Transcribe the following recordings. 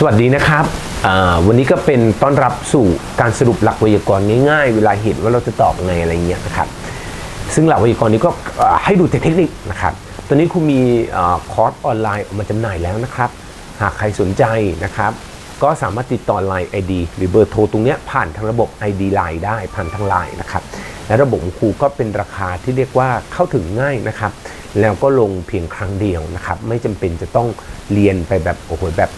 สวัสดีนะครับ วันนี้ก็เป็นต้อนรับสู่การสรุปหลักไวยากรณ์ง่ายๆ เวลาเห็นว่าเราจะตอบไงอะไรเงี้ยนะครับ ซึ่งหลักไวยากรณ์นี้ก็ให้ดูแต่เทคนิคนะครับ ตอนนี้ครูมีอคอร์สออนไลน์ออกมาจำหน่ายแล้วนะครับ หากใครสนใจนะครับ ก็สามารถติดต่อ Line ID หรือเบอร์โทรตรงเนี้ยผ่านทางระบบ ID Line ได้ผ่านทาง Line นะครับ และระบบครูก็เป็นราคาที่เรียกว่าเข้าถึงง่ายนะครับ แล้วก็ลงเพียงครั้งเดียวนะครับ ไม่จำเป็นจะต้องเรียนไปแบบโอ้โหแบบ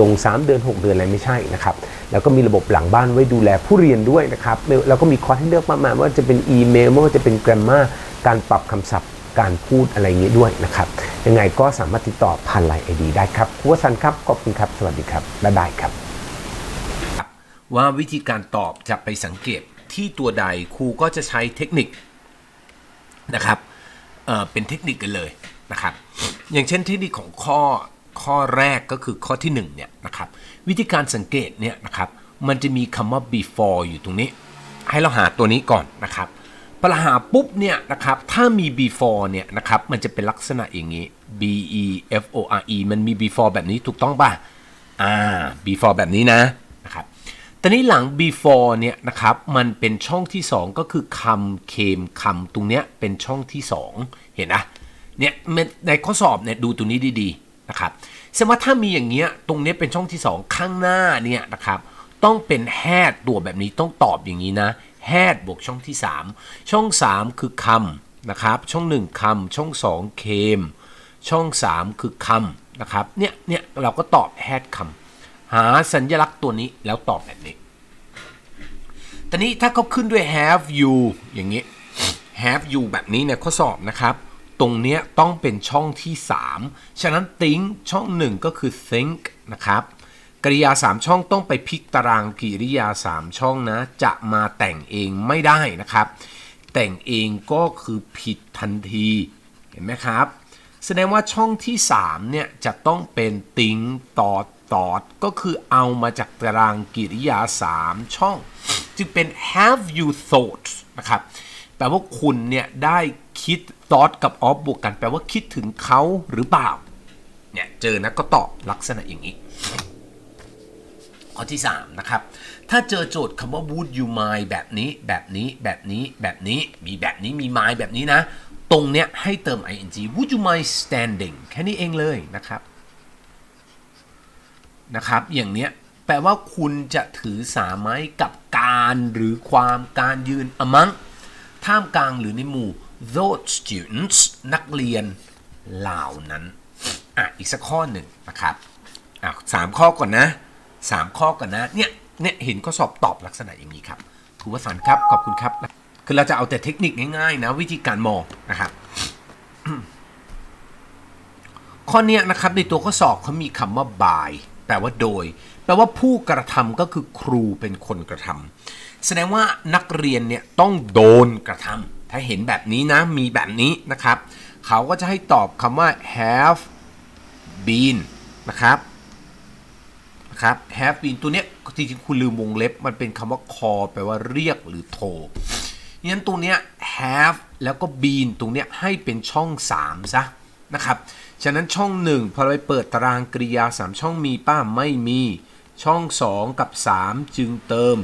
ลง 3 เดือน 6 เดือนอะไรไม่ใช่นะครับแล้วก็มีระบบหลังบ้านไว้ดูแลผู้เรียนด้วยนะครับแล้วก็มีคอร์สให้เลือกมากมายว่าจะเป็นอีเมลไม่ว่าจะเป็น grammar การปรับคำศัพท์การพูดอะไรอย่างนี้ด้วยนะครับ ยังไงก็สามารถติดต่อผ่านไลน์ไอดีได้ครับครูวสันครับ ขอบคุณครับ สวัสดีครับ บ๊ายบายครับ ว่าวิธีการตอบจะไปสังเกตที่ตัวใดครูก็จะใช้เทคนิคนะครับเเป็นเทคนิคกันเลยนะครับ อย่างเช่นเทคนิคของข้อ ข้อแรกก็คือข้อที่1เนี่ยนะครับวิธีการสังเกตเนี่ยนะครับมันจะมีคำว่า before อยู่ตรงนี้ ให้เราหาตัวนี้ก่อนนะครับพอเราหาปุ๊บเนี่ยนะครับถ้ามี before เนี่ยนะครับมันจะเป็นลักษณะอย่างนี้ b e f o r e มันมี before แบบนี้ถูกต้องป่ะอ่า before แบบนี้นะนะครับตอนนี้หลัง before เนี่ยนะครับมันเป็นช่องที่ 2 ก็คือคำเคมคำตรงเนี้ยเป็นช่องที่ 2 เห็นนะเนี่ยในข้อสอบเนี่ยดูตรงนี้ดีๆ นะครับแสดงว่าถ้ามีอย่างเงี้ยตรงนี้เป็นช่องที่ 2 ข้างหน้าเนี่ยนะครับต้องเป็น had ตัวแบบนี้ต้องตอบอย่างนี้นะ had บวกช่องที่ 3 ช่อง 3 คือคำนะครับช่อง 1คำช่อง 2 เคม ช่อง 3 คือคำนะครับเนี่ยเนี่ยเราก็ตอบ had คำหาสัญลักษณ์ตัวนี้แล้วตอบแบบนี้ตอนนี้ถ้าเขาขึ้นด้วย have you อย่างนี้ have you แบบนี้ในข้อสอบนะครับ รงเนี้ยต้องเป็นช่องที่ 3 ฉะนั้น think ช่อง 1 ก็คือ think นะครับกริยา 3 ช่องต้องไปพลิกตารางกริยา 3 ช่องนะ จะมาแต่งเองไม่ได้นะครับ แต่งเองก็คือผิดทันทีเห็นไหมครับ แสดงว่าช่องที่ 3 เนี่ย จะต้องเป็น think thought thought ก็คือเอามาจากตารางกริยา 3 ช่อง จึงเป็น have you thought นะครับแปลว่าคุณเนี่ยได้ คิด thought กับ of บวกกันแปลว่าคิดถึงเขาหรือเปล่า เนี่ย เจอนะก็ตอบลักษณะอย่างนี้ ข้อที่ 3 นะครับ ถ้าเจอโจทย์คำว่า would you mind แบบนี้ แบบนี้ แบบนี้ แบบนี้ มีแบบนี้ มี mind แบบนี้นะ ตรงเนี้ยให้เติม ing would you mind standing แค่นี้เองเลยนะครับ นะครับ อย่างเนี้ยแปลว่าคุณจะถือสาไหมกับการหรือความการยืน among ท่ามกลางหรือในหมู่ those students นักเรียนเหล่านั้น อะ อีกสักข้อหนึ่งนะครับ อะสามข้อก่อนนะสามข้อก่อนนะ เนี่ย เนี่ยเห็นข้อสอบตอบลักษณะอย่างนี้ครับครูวสันครับ ขอบคุณครับ คือเราจะเอาแต่เทคนิคง่ายๆนะ วิธีการมองนะครับ ข้อเนี้ยนะครับในตัวข้อสอบเขามีคำว่า by แปลว่าโดย แปลว่าผู้กระทำก็คือครูเป็นคนกระทำแสดงว่านักเรียนเนี่ยต้องโดนกระทำ ถ้าเห็นแบบนี้นะ มีแบบนี้นะครับ เขาก็จะให้ตอบคำว่า have been นะครับนะครับ have been ตัวเนี้ยจริงๆคุณลืมวงเล็บ มันเป็นคำว่า call แปลว่าเรียกหรือโทรงั้นตัวเนี้ย have แล้วก็ been ตรงเนี้ยให้เป็นช่อง 3 ซะนะครับ ฉะนั้นช่อง 1 พอเราไปเปิดตารางกริยา 3 ช่องมีป้าไม่มี ช่อง 2 กับ 3 จึงเติม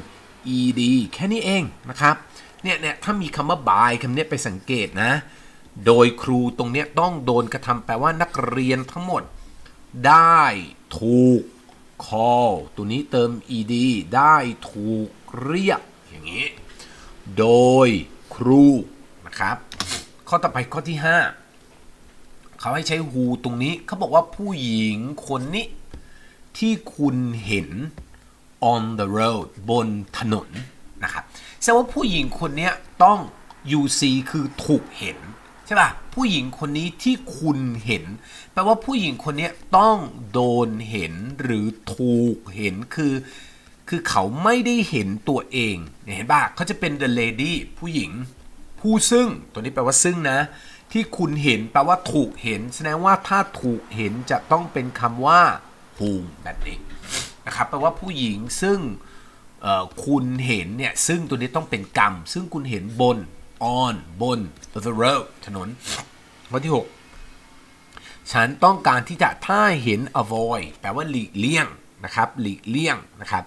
ed แค่นี้เองนะครับ เนี่ยเนี่ยถ้ามีคำว่า by คำนี้ไปสังเกตนะ โดยครูตรงเนี้ยต้องโดนกระทำแปลว่านักเรียนทั้งหมด ได้ถูก call ตัวนี้เติม ed ได้ถูกเรียกอย่างนี้ โดยครูนะครับ ข้อต่อไปข้อที่ 5 เขาให้ใช้ who ตรงนี้เขาบอกว่าผู้หญิงคนนี้ ที่คุณเห็น on the road บนถนนนะครับ แสดงว่าผู้หญิงคนนี้ต้อง UC คือถูกเห็นใช่ป่ะผู้หญิงคนนี้ที่คุณเห็น แปลว่าผู้หญิงคนนี้ต้องโดนเห็นหรือถูกเห็นคือ คือเขาไม่ได้เห็นตัวเองเห็นป่ะเขาจะเป็น the lady ผู้หญิง ผู้ซึ่งตัวนี้แปลว่าซึ่งนะ ที่คุณเห็นแปลว่าถูกเห็น แสดงว่าถ้าถูกเห็นจะต้องเป็นคำว่า whom แบบนี้นะครับแปลว่าผู้หญิงซึ่ง คุณเห็นเนี่ย ซึ่งตัวนี้ต้องเป็นกรรม ซึ่งคุณเห็นบน on บน the road ถนนข้อที่ 6 ฉันต้องการที่จะถ้าเห็น avoid แปลว่าหลีกเลี่ยงนะครับ หลีกเลี่ยงนะครับ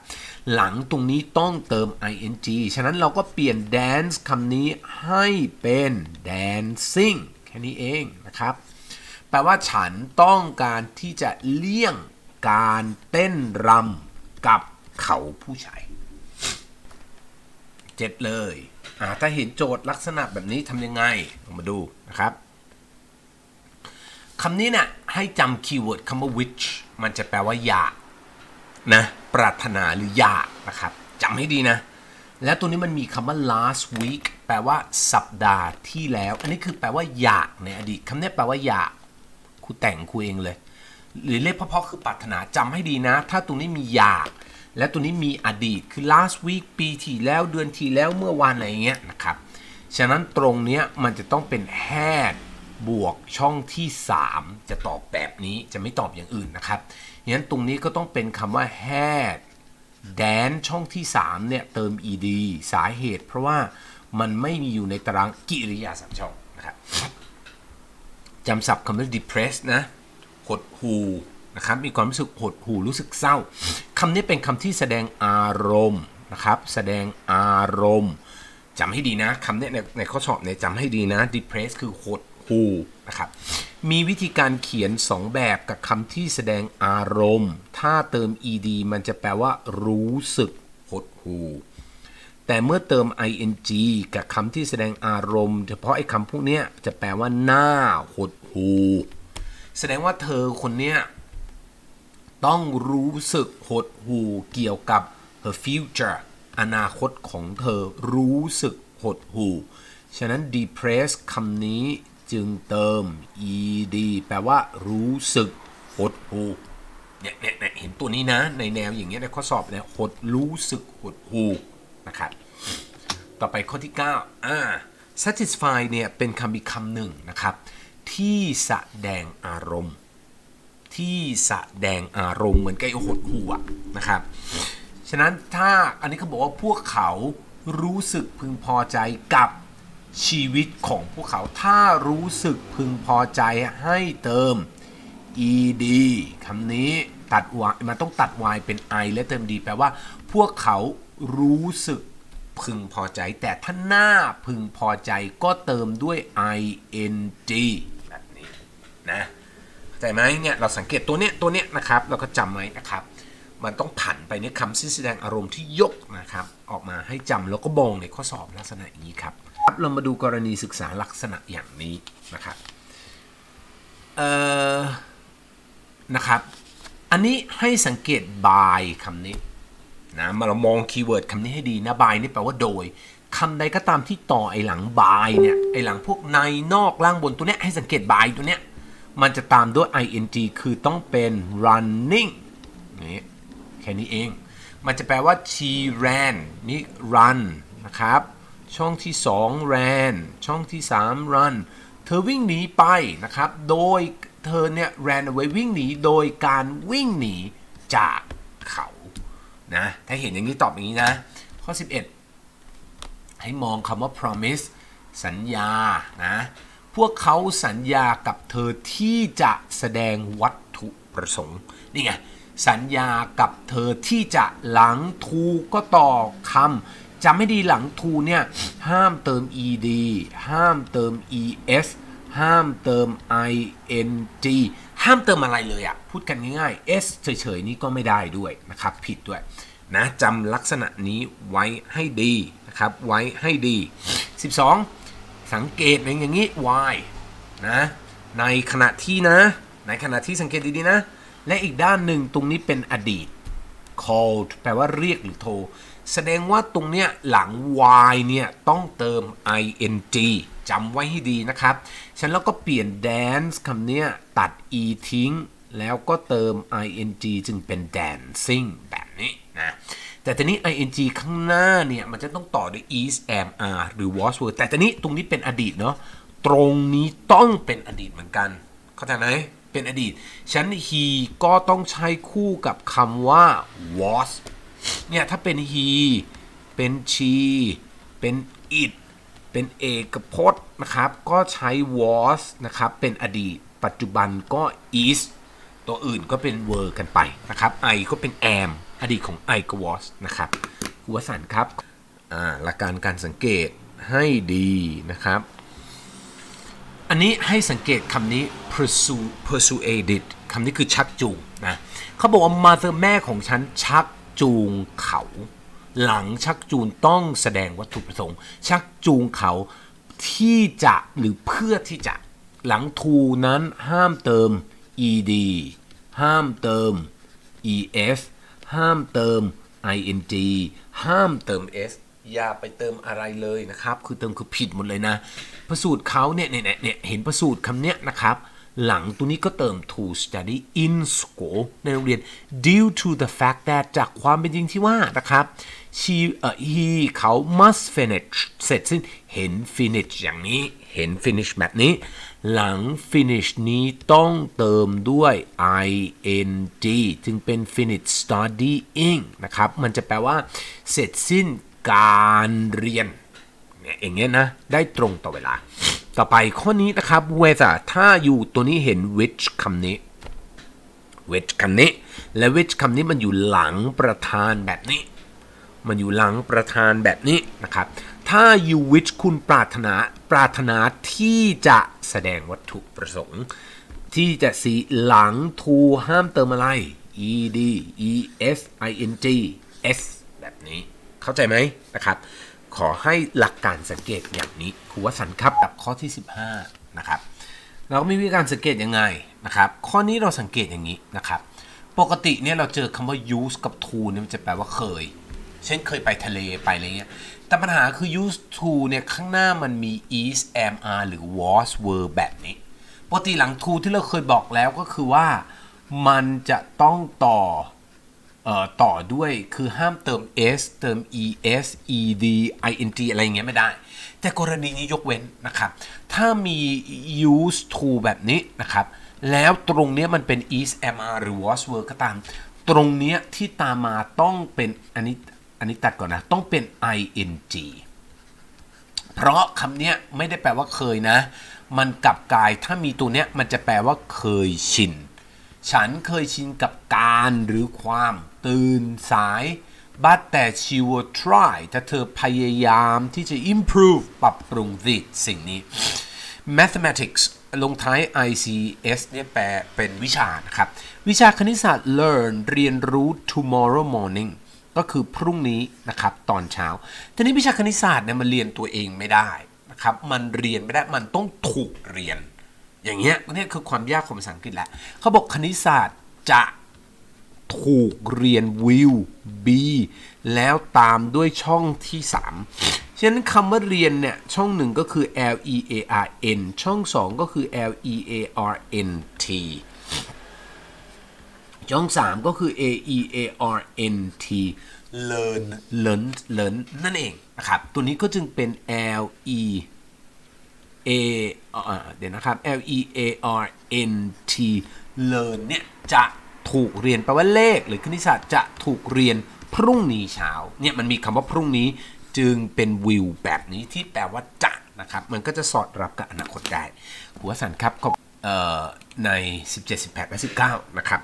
หลังตรงนี้ต้องเติม ing ฉะนั้นเราก็เปลี่ยน dance คำนี้ให้เป็น dancing แค่นี้เองนะครับ แปลว่าฉันต้องการที่จะเลี่ยงการเต้นรำกับเขาผู้ชาย เจ็ดเลยอ่าถ้าเห็นโจทย์ลักษณะแบบนี้ทำยังไงลองมาดูนะครับคำนี้เนี่ยให้จำคีย์เวิร์ดคำว่า which มันจะแปลว่าอยากนะปรารถนาหรืออยากนะครับจำให้ดีนะ แล้วตัวนี้มันมีคำว่า last week แปลว่าสัปดาห์ที่แล้ว อันนี้คือแปลว่าอยากในอดีตคำนี้แปลว่าอยากครูแต่งครูเองเลย หรือเรียกเพราะๆคือปรารถนาจำให้ดีนะ ถ้าตรงนี้มีอยาก และตัวนี้มีอดีตคือ last week ปีที่แล้วเดือนที่แล้วเมื่อวานอะไรเงี้ยนะครับ ฉะนั้นตรงเนี้ยมันจะต้องเป็น had บวกช่องที่ 3 จะตอบแบบนี้จะไม่ตอบอย่างอื่นนะครับงั้นตรงนี้ก็ต้องเป็นคำว่า had dan ช่องที่ 3 เนี่ย เติม ed สาเหตุ เพราะว่ามันไม่มีอยู่ในตารางกิริยาสามช่องนะครับจำศัพท์คำว่า depressed นะหดหู นะครับมีความรู้สึกหดหูรู้สึกเศร้าคำนี้เป็นคำที่แสดงอารมณ์นะครับแสดงอารมณ์จำให้ดีนะคำนี้ในในข้อสอบเนี่ยจำให้ดีนะ depressed คือหดหูนะครับมีวิธีการเขียน 2 แบบกับคำที่แสดงอารมณ์ ถ้าเติม ed มันจะแปลว่า รู้สึกหดหูแต่เมื่อเติม ing กับคำที่แสดงอารมณ์ เฉพาะไอ้คำพวกนี้จะแปลว่าหน้าหดหู แสดงว่าเธอคนเนี้ย ต้องรู้สึกหดหูเกี่ยวกับ her future อนาคตของเธอรู้สึกหดหูฉะนั้น depressed คำนี้จึงเติม ed แปลว่ารู้สึกหดหูเนี่ยเนี่ยเนี่ยเห็นตัวนี้นะ ในแนวอย่างเงี้ยในข้อสอบเนี่ยหดรู้สึกหดหูนะครับต่อไปข้อที่ 9 อ่า satisfy เนี่ยเป็นคำอีกคำหนึ่งนะครับ ที่แสดงอารมณ์ ที่แสดงอารมณ์เหมือนกับไอ้หดหูอะนะครับ ฉะนั้นถ้าอันนี้เขาบอกว่าพวกเขารู้สึกพึงพอใจกับชีวิตของพวกเขาถ้ารู้สึกพึงพอใจให้เติม ed คำนี้ตัด y มันต้องตัด y เป็น i และเติม d แปลว่า พวกเขารู้สึกพึงพอใจ แต่ถ้าหน้าพึงพอใจก็เติมด้วย ing แบบนี้นะ เข้าใจไหมเนี่ยเราสังเกตตัวเนี้ยตัวเนี้ยนะครับเราก็จำไว้นะครับมันต้องผันไปในคำที่แสดงอารมณ์ที่ยกนะครับออกมาให้จำแล้วก็มองในข้อสอบลักษณะอย่างนี้ครับครับเรามาดูกรณีศึกษาลักษณะอย่างนี้นะครับเอ่อนะครับ อันนี้ให้สังเกต by คำนี้นะมาเรามองคีย์เวิร์ดคำนี้ให้ดีนะ by นี่แปลว่าโดยคำใดก็ตามที่ต่อไอหลัง by เนี่ยไอหลังพวกในนอกล่างบนตัวเนี้ยให้สังเกต by ตัวเนี้ย มันจะตามด้วย ing คือต้องเป็น running นี่แค่นี้เอง มันจะแปลว่า she ran นี่ run นะครับ ช่องที่ 2 ran ช่องที่ 3 run เธอวิ่งหนีไปนะครับ โดยเธอเนี่ย ran away วิ่งหนี โดยการวิ่งหนีจากเขานะ ถ้าเห็นอย่างนี้ตอบอย่างนี้นะ ข้อ 11 ให้มองคำว่า promise สัญญา นะ พวกเขาสัญญากับเธอที่จะแสดงวัตถุประสงค์นี่ไงสัญญากับเธอที่จะหลังทูก็ต่อคำจำให้ดีหลังทูเนี่ยห้ามเติม ed ห้ามเติม es ห้ามเติม ing ห้ามเติมอะไรเลยอะ่ะพูดกันง่ายๆ s เฉยๆนี่ก็ไม่ได้ด้วยนะครับ ผิดด้วยนะจำลักษณะนี้ไว้ให้ดีนะครับ ไว้ให้ดี 12 สังเกตอย่างนี้ why นะในขณะที่นะ ในขณะที่สังเกตดีๆนะ และอีกด้านหนึ่งตรงนี้เป็นอดีต called แปลว่าเรียกหรือโทร แสดงว่าตรงเนี้ยหลัง y เนี่ยต้องเติม ing จำไว้ให้ดีนะครับ ฉันแล้วก็เปลี่ยน dance คำเนี้ยตัด e ทิ้ง แล้วก็เติม ing จึงเป็น dancing แบบนี้นะ แต่ตอนนี้ ing ข้างหน้าเนี่ย มันจะต้องต่อด้วย is am are หรือ was were แต่ตอนนี้ตรงนี้เป็นอดีตเนาะตรงนี้ต้องเป็นอดีตเหมือนกัน เข้าใจไหมเป็นอดีต ฉัน he ก็ต้องใช้คู่กับคำว่า was เนี่ย ถ้าเป็น he เป็น she เป็น it เป็นเอกพจน์นะครับ ก็ใช้ was นะครับ เป็นอดีต ปัจจุบันก็ is ตัวอื่นก็เป็น were กันไปนะครับ I ก็เป็น am อดีตของ I ก็ was นะครับครูวสันครับหลักการการสังเกตให้ดีนะครับ อันนี้ให้สังเกตคำนี้ pursue persuaded คำนี้คือชักจูงนะเขาบอกว่า mother แม่ของฉันชักจูงเขา หลังชักจูงต้องแสดงวัตถุประสงค์ ชักจูงเขาที่จะหรือเพื่อที่จะหลัง to นั้นห้ามเติม ed ห้ามเติม es ห้ามเติม ing ห้ามเติม s อย่าไปเติมอะไรเลยนะครับ คือเติมคือผิดหมดเลยนะ ประสูตรเขาเนี่ยเนี่ยเนี่ยเห็นประสูตรคำเนี้ยนะครับ หลังตัวนี้ก็เติม to study in school ในโรงเรียน due to the fact that จากความเป็นจริงที่ว่านะครับ she เอ่อ he เขา must finish เสร็จสิ้นเห็น finish อย่างนี้เห็น finish แบบนี้ หลัง finish นี้ต้องเติมด้วย ing จึงเป็น finish studying นะครับ มันจะแปลว่า เสร็จสิ้นการเรียนเนี่ยอย่างเงี้ยนะ ได้ตรงต่อเวลา ต่อไปข้อนี้นะครับ whether ถ้าอยู่ตัวนี้เห็น which คำนี้ which คำนี้ และ which คำนี้มันอยู่หลังประธานแบบนี้ มันอยู่หลังประธานแบบนี้นะครับ ถ้า you wish คุณปรารถนาปรารถนาที่จะแสดงวัตถุประสงค์ ที่จะสีหลัง to ห้ามเติมอะไร ed es ing s แบบนี้ เข้าใจไหมนะครับ ขอให้หลักการสังเกตอย่างนี้ครูวสันครับกับข้อที่ 15นะครับเราก็มีวิธีการสังเกตยังไงนะครับ ข้อนี้เราสังเกตอย่างนี้นะครับ ปกติเนี่ยเราเจอคำว่า use กับ to เนี่ยมันจะแปลว่าเคย เช่นเคยไปทะเลไปอะไรเงี้ยแต่ปัญหาคือ use to เนี่ยข้างหน้ามันมี is am are หรือ was were แบบนี้ปกติหลัง to ที่เราเคยบอกแล้วก็คือว่ามันจะต้องต่อ ต่อด้วยคือห้ามเติม s เติม es ed ing อะไรเงี้ยไม่ได้ แต่กรณีนี้ยกเว้นนะครับ ถ้ามี use to แบบนี้นะครับ แล้วตรงเนี้ยมันเป็น is am are หรือ was were ก็ตาม ตรงเนี้ยที่ตามมาต้องเป็นอันนี้อันนี้ตัดก่อนนะ ต้องเป็น ing เพราะคำเนี้ยไม่ได้แปลว่าเคยนะ มันกลับกลายถ้ามีตัวเนี้ยมันจะแปลว่าเคยชิน ฉันเคยชินกับการหรือความตื่นสาย but แต่ she will try แต่เธอพยายามที่จะ improve ปรับปรุง this สิ่งนี้ mathematics ลงท้าย ICS เนี่ยแปลเป็นวิชานะครับ วิชาคณิตศาสตร์ learn เรียนรู้ tomorrow morning ก็คือพรุ่งนี้นะครับตอนเช้า ทีนี้วิชาคณิตศาสตร์เนี่ยมันเรียนตัวเองไม่ได้นะครับ มันเรียนไม่ได้ มันต้องถูกเรียน อย่างเงี้ยนี่คือความยากของภาษาอังกฤษแหละเขาบอกคณิตศาสตร์จะถูกเรียน will be แล้วตามด้วยช่องที่ 3 ฉะนั้นคำว่าเรียนเนี่ย ช่องหนึ่งก็คือ L E A R N ช่องสองก็คือ L E A R N T ช่อง3ก็คือ A E A R N T learn learn learn นั่นเองนะครับ ตัวนี้ก็จึงเป็น L E A อ่า เดี๋ยวนะครับ L E A R N T learn เนี่ยจะถูกเรียนแปลว่าเลขหรือคณิตศาสตร์จะถูกเรียนพรุ่งนี้เช้าเนี่ยมันมีคำว่าพรุ่งนี้จึงเป็น will แบบนี้ที่แปลว่าจะนะครับ มันก็จะสอดรับกับอนาคตได้หัวสันครับก็เอ่อใน 17 18และ19 นะครับ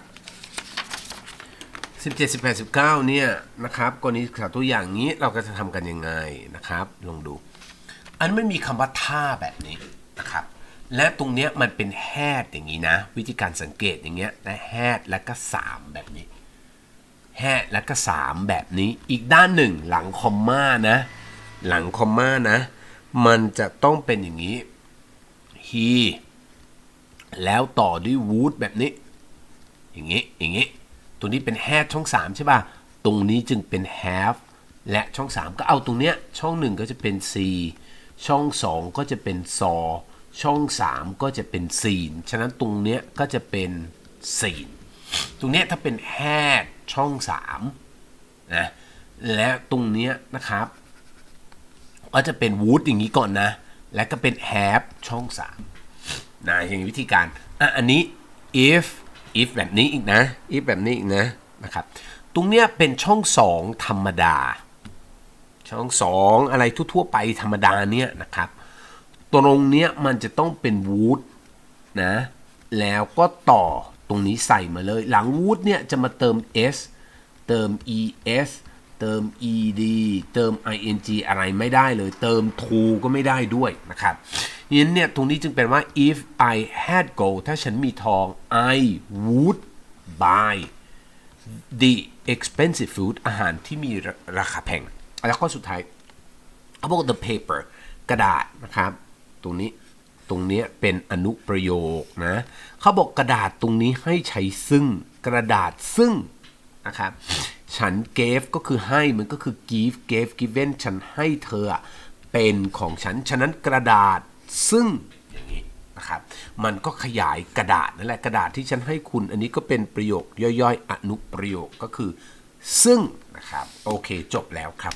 17 18 19 เนี่ยนะครับกรณีศึกษาตัวอย่างนี้เราก็จะทำกันยังไงนะครับ ลองดู อันไม่มีคำว่าท่าแบบนี้ นะครับ และตรงเนี้ยมันเป็นแฮดอย่างนี้นะ วิธีการสังเกตอย่างเงี้ยและแฮดแล้วก็ 3 แบบนี้แฮดแล้วก็ 3 แบบนี้อีกด้านหนึ่งหลังคอมมานะ หลังคอมมานะ มันจะต้องเป็นอย่างนี้ he แล้วต่อด้วย would แบบนี้ อย่างนี้ อย่างนี้ ตัวนี้เป็น had ช่อง 3 ใช่ป่ะ ตรงนี้จึงเป็น have และช่อง 3 ก็เอาตรงเนี้ย ช่อง 1 ก็จะเป็น c ช่อง 2 ก็จะเป็น saw ช่อง 3 ก็จะเป็น seen ฉะนั้นตรงเนี้ยก็จะเป็น seen ตรงเนี้ยถ้าเป็น had ช่อง3นะและตรงเนี้ยนะครับ ก็จะเป็น would อย่างนี้ก่อนนะ และก็เป็น have ช่อง3นะอย่างวิธีการอะอันนี้ if if แบบนี้อีกนะ if แบบนี้อีกนะนะครับ ตรงเนี้ยเป็นช่องสองธรรมดา ช่องสองอะไรทั่วๆไปธรรมดาเนี่ยนะครับ ตรงเนี้ยมันจะต้องเป็น would นะแล้วก็ต่อตรงนี้ใส่มาเลย หลัง would เนี่ยจะมาเติม s เติม es เติม ed เติม ing อะไรไม่ได้เลย เติม to ก็ไม่ได้ด้วยนะครับยันเนี่ยตรงนี้จึงเป็นว่า if I had gold ถ้าฉันมีทอง I would buy the expensive food อาหารที่มีราคาแพง แล้วข้อสุดท้ายเขาบอก the paper กระดาษนะครับ ตรงนี้ตรงเนี้ยเป็นอนุประโยคนะเขาบอกกระดาษตรงนี้ให้ใช้ซึ่งกระดาษซึ่งนะครับฉัน gave ก็คือให้มันก็คือ give gave given ฉันให้เธอเป็นของฉัน ฉะนั้นกระดาษซึ่งอย่างนี้นะครับมันก็ขยายกระดาษนั่นแหละกระดาษที่ฉันให้คุณ อันนี้ก็เป็นประโยคย่อยๆ อนุประโยคก็คือซึ่งนะครับโอเคจบแล้วครับ